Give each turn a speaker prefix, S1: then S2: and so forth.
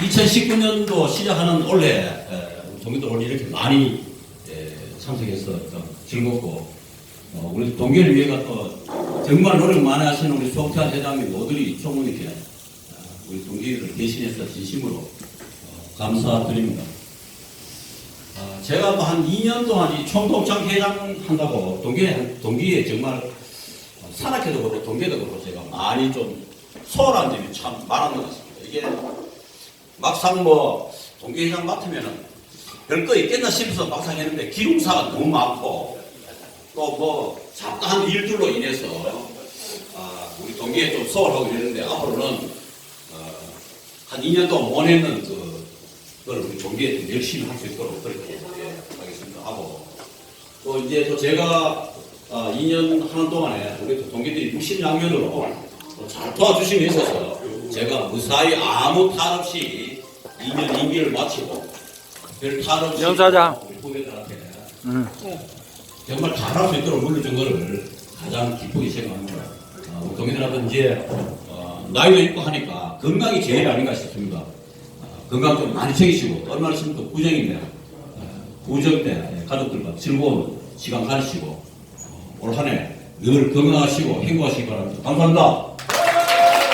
S1: 2019년도 시작하는 올해 동기들 오늘 이렇게 많이 에, 참석해서 좀 즐겁고 어, 우리 동계를 위해가 또 정말 노력 많이 하시는 우리 송태환 회장님 모두리 총무님께 어, 우리 동기를 대신해서 진심으로 어, 감사드립니다. 아, 제가 뭐 한 2년 동안 이 총동창 회장 한다고 동기에, 동기에 정말 산악회도 그렇고 동계도 그렇고 제가 많이 좀 소홀한 점이 참 많은 것 같습니다. 이게 막상 뭐 동계회장 맡으면은 별거 있겠나 싶어서 막상 했는데 기름사가 너무 많고 또 뭐 잡다한 일들로 인해서 아, 우리 동기에 좀 소홀하고 이랬는데 앞으로는 어, 한 2년 동안 못 했는 그 그걸 우리 동기에 좀 열심히 할 수 있도록 그렇게 예, 하겠습니다. 하고 또 이제 또 제가 아, 2년 하는 동안에 우리 또 동기들이 무심양면으로 또잘 도와주심에 있어서 제가 무사히 아무 탈 없이 2년 임기를 마치고 별탈 없이
S2: 영사장.
S1: 우리 후배들한테
S2: 음.
S1: 정말 잘할 수 있도록 물려준 것을 가장 기쁘게 생각합니다. 어, 우리 동기들한테 이제 어, 나이도 있고 하니까 건강이 제일 아닌가 싶습니다. 어, 건강 좀 많이 챙기시고 얼마나 있으면 또 구정인데 어, 구정 때 가족들과 즐거운 시간 가지시고 어, 올 한해 늘 건강하시고 행복하시기 바랍니다. 감사합니다.